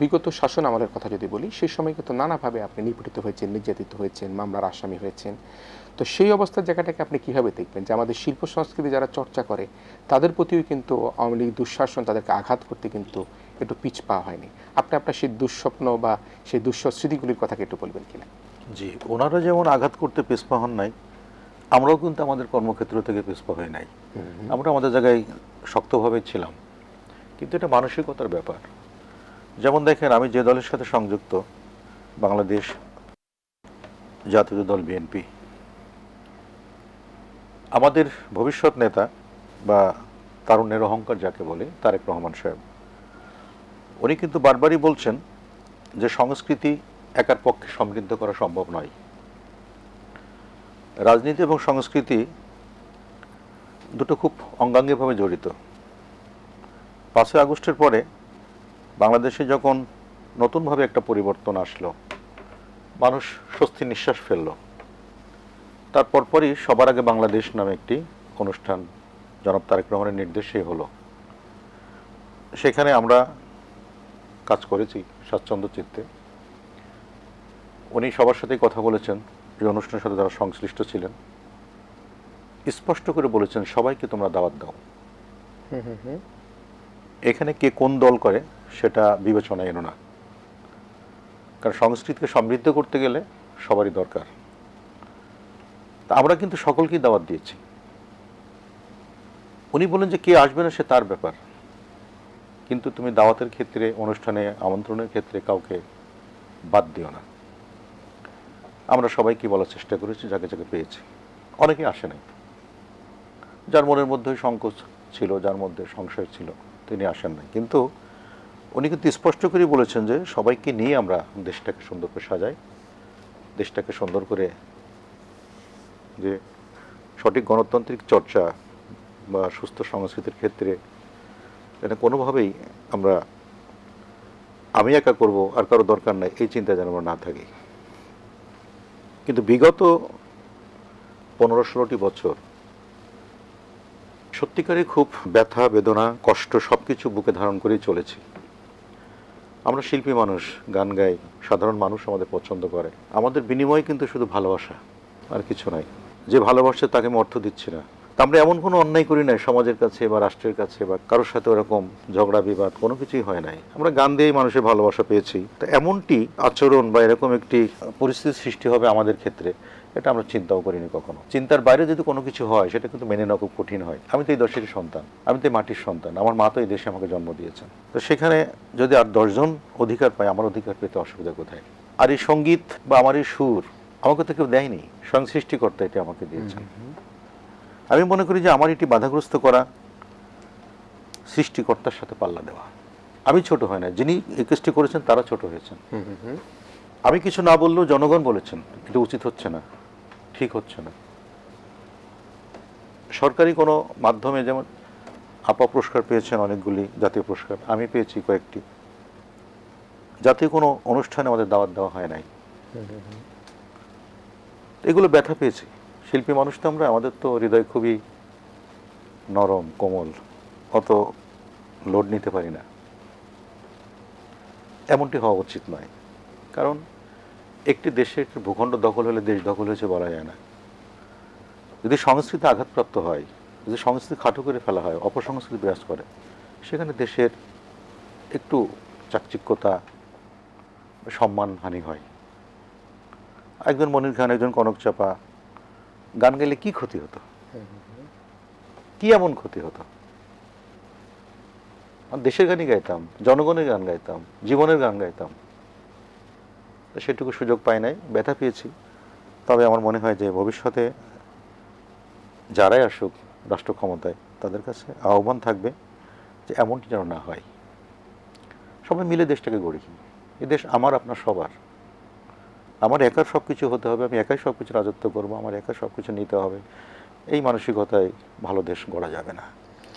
বিগত শাসন আমলের কথা যদি বলি সেই সময় কিন্তু নানাভাবে আপনি নিপীড়িত হয়েছেন নির্যাতিত হয়েছেন মামলার আসামি হয়েছেন। তো সেই অবস্থার জায়গাটাকে আপনি কীভাবে দেখবেন? যে আমাদের শিল্প সংস্কৃতি যারা চর্চা করে তাদের প্রতিও কিন্তু আওয়ামী লীগ দুঃশাসন তাদেরকে আঘাত করতে কিন্তু একটু পিছ পাওয়া হয়নি। আপনি আপনার সেই দুঃস্বপ্ন বা সেই দুঃস্মৃতিগুলির কথাকে একটু বলবেন কিনা? জি ওনারা যেমন আঘাত করতে পিছপা হন নাই আমরাও কিন্তু আমাদের কর্মক্ষেত্র থেকে পিছপা হয়ে নাই। আমরা আমাদের জায়গায় শক্তভাবে ছিলাম। কিন্তু এটা মানসিকতার ব্যাপার। যেমন দেখেন, আমি যে দলের সাথে সংযুক্ত, বাংলাদেশ জাতীয় দল বিএনপি আমাদের ভবিষ্যৎ নেতা বা তারুণ্যের অহংকার যাকে বলে, তারেক রহমান সাহেব, উনি কিন্তু বারবারই বলছেন যে সংস্কৃতি একার পক্ষে সমৃদ্ধ করা সম্ভব নয়। রাজনীতি এবং সংস্কৃতি দুটো খুব অঙ্গাঙ্গিভাবে জড়িত। পাঁচই আগস্টের পরে বাংলাদেশে যখন নতুনভাবে একটা পরিবর্তন আসলো মানুষ স্বস্তি নিঃশ্বাস ফেলল। তার পরপরই সবার আগে বাংলাদেশ নামে একটি অনুষ্ঠান জনাব তারেক রহমানের নির্দেশেই হলো। সেখানে আমরা কাজ করেছি স্বাচ্ছন্দ্য চিত্তে। উনি সবার সাথেই কথা বলেছেন এই অনুষ্ঠানের সাথে যারা সংশ্লিষ্ট ছিলেন। স্পষ্ট করে বলেছেন সবাইকে তোমরা দাওয়াত দাও। এখানে কে কোন দল করে সেটা বিবেচনা এনো না। কারণ সংস্কৃতিকে সমৃদ্ধ করতে গেলে সবারই দরকার। তা আমরা কিন্তু সকলকেই দাওয়াত দিয়েছি। উনি বলেন যে কে আসবে না সে তার ব্যাপার। কিন্তু তুমি দাওয়াতের ক্ষেত্রে, অনুষ্ঠানে, আমন্ত্রণের ক্ষেত্রে কাউকে বাদ দিও না। আমরা সবাইকে বলার চেষ্টা করেছি, যাকে যাকে পেয়েছি। অনেকে আসে নাই। যার মনের মধ্যে সংকোচ ছিল, যার মধ্যে সংশয় ছিল, তিনি আসেন নাই। কিন্তু উনি কিন্তু স্পষ্ট করে বলেছেন যে সবাইকে নিয়ে আমরা দেশটাকে সুন্দর করে সাজাই, দেশটাকে সুন্দর করে যে সঠিক গণতান্ত্রিক চর্চা বা সুস্থ সংস্কৃতির ক্ষেত্রে এটা কোনোভাবেই আমরা আমি একা করব আর কারও দরকার নাই, এই চিন্তা যেন আমরা না থাকি। কিন্তু বিগত পনেরো ষোলোটি বছর সত্যিকারে খুব ব্যথা, বেদনা, কষ্ট সব কিছু বুকে ধারণ করেই চলেছি। আমরা শিল্পী মানুষ, গান গাই, সাধারণ মানুষ আমাদের পছন্দ করে। আমাদের বিনিময় কিন্তু শুধু ভালোবাসা আর কিছু নাই। যে ভালোবাসে তাকে আমি অর্থ দিচ্ছি না। তা আমরা এমন কোনো অন্যায় করি নাই সমাজের কাছে বা রাষ্ট্রের কাছে বা কারোর সাথে ওরকম ঝগড়া, বিবাদ কোনো কিছুই হয় নাই। আমরা গান দিয়েই মানুষের ভালোবাসা পেয়েছি। তা এমনটি আচরণ বা এরকম একটি পরিস্থিতি সৃষ্টি হবে আমাদের ক্ষেত্রে এটা আমরা চিন্তাও করিনি কখনো। চিন্তার বাইরে যদি কোনো কিছু হয় সেটা কিন্তু মেনে নেওয়া খুব কঠিন হয়। আমি তো এই দেশের সন্তান আমি তো এই মাটির সন্তান আমার মা তো এই দেশে আমাকে জন্ম দিয়েছেন। তো সেখানে যদি আর দশজন অধিকার পায় আমার অধিকার পেতে অসুবিধা কোথায়? আর এই সংগীত বা আমার এই সুর আমাকে তো কেউ দেয়নি। স্বয়ং সৃষ্টিকর্তা এটা আমাকে দিয়েছেন। আমি মনে করি যে আমার এটি বাধাগ্রস্ত করা সৃষ্টিকর্তার সাথে পাল্লা দেওয়া। আমি ছোট হয় না যিনি এই করেছেন তারা ছোট হয়েছেন। আমি কিছু না বললেও জনগণ বলেছেন এটা উচিত হচ্ছে না। ঠিক হচ্ছে না। সরকারি কোনো মাধ্যমে যেমন আপা পুরস্কার পেয়েছেন অনেকগুলি জাতীয় পুরস্কার, আমি পেয়েছি কয়েকটি। জাতীয় কোনো অনুষ্ঠানে আমাদের দাওয়াত দেওয়া হয় নাই। এগুলো ব্যথা পেয়েছি। শিল্পী মানুষ তো আমরা, আমাদের তো হৃদয় খুবই নরম, কোমল, অত লোড নিতে পারি না। এমনটি হওয়া উচিত নয়। কারণ একটি দেশের একটি ভূখণ্ড দখল হলে দেশ দখল হয়েছে বলা যায় না। যদি সংস্কৃতি আঘাতপ্রাপ্ত হয়, যদি সংস্কৃতি খাটো করে ফেলা হয়, অপসংস্কৃতি বিরাজ করে, সেখানে দেশের একটু চাকচিক্যতা সম্মানহানি হয়। একজন মনির খান, একজন কনক চাপা, গান গেলে কি ক্ষতি হতো? কি এমন ক্ষতি হতো? দেশের গানই গাইতাম, জনগণের গান গাইতাম, জীবনের গান গাইতাম। সেটুকু সুযোগ পাই নাই, ব্যথা পেয়েছি। তবে আমার মনে হয় যে ভবিষ্যতে যারাই আসুক রাষ্ট্র ক্ষমতায়, তাদের কাছে আহ্বান থাকবে যে এমনটি যেন না হয়। সবাই মিলে দেশটাকে গড়ি এ দেশ আমার, আপনার সবার। আমার একার সব কিছু হতে হবে, আমি একাই সব কিছু রাজত্ব করব, আমার একা সব কিছু নিতে হবে। এই মানসিকতায় ভালো দেশ গড়া যাবে না।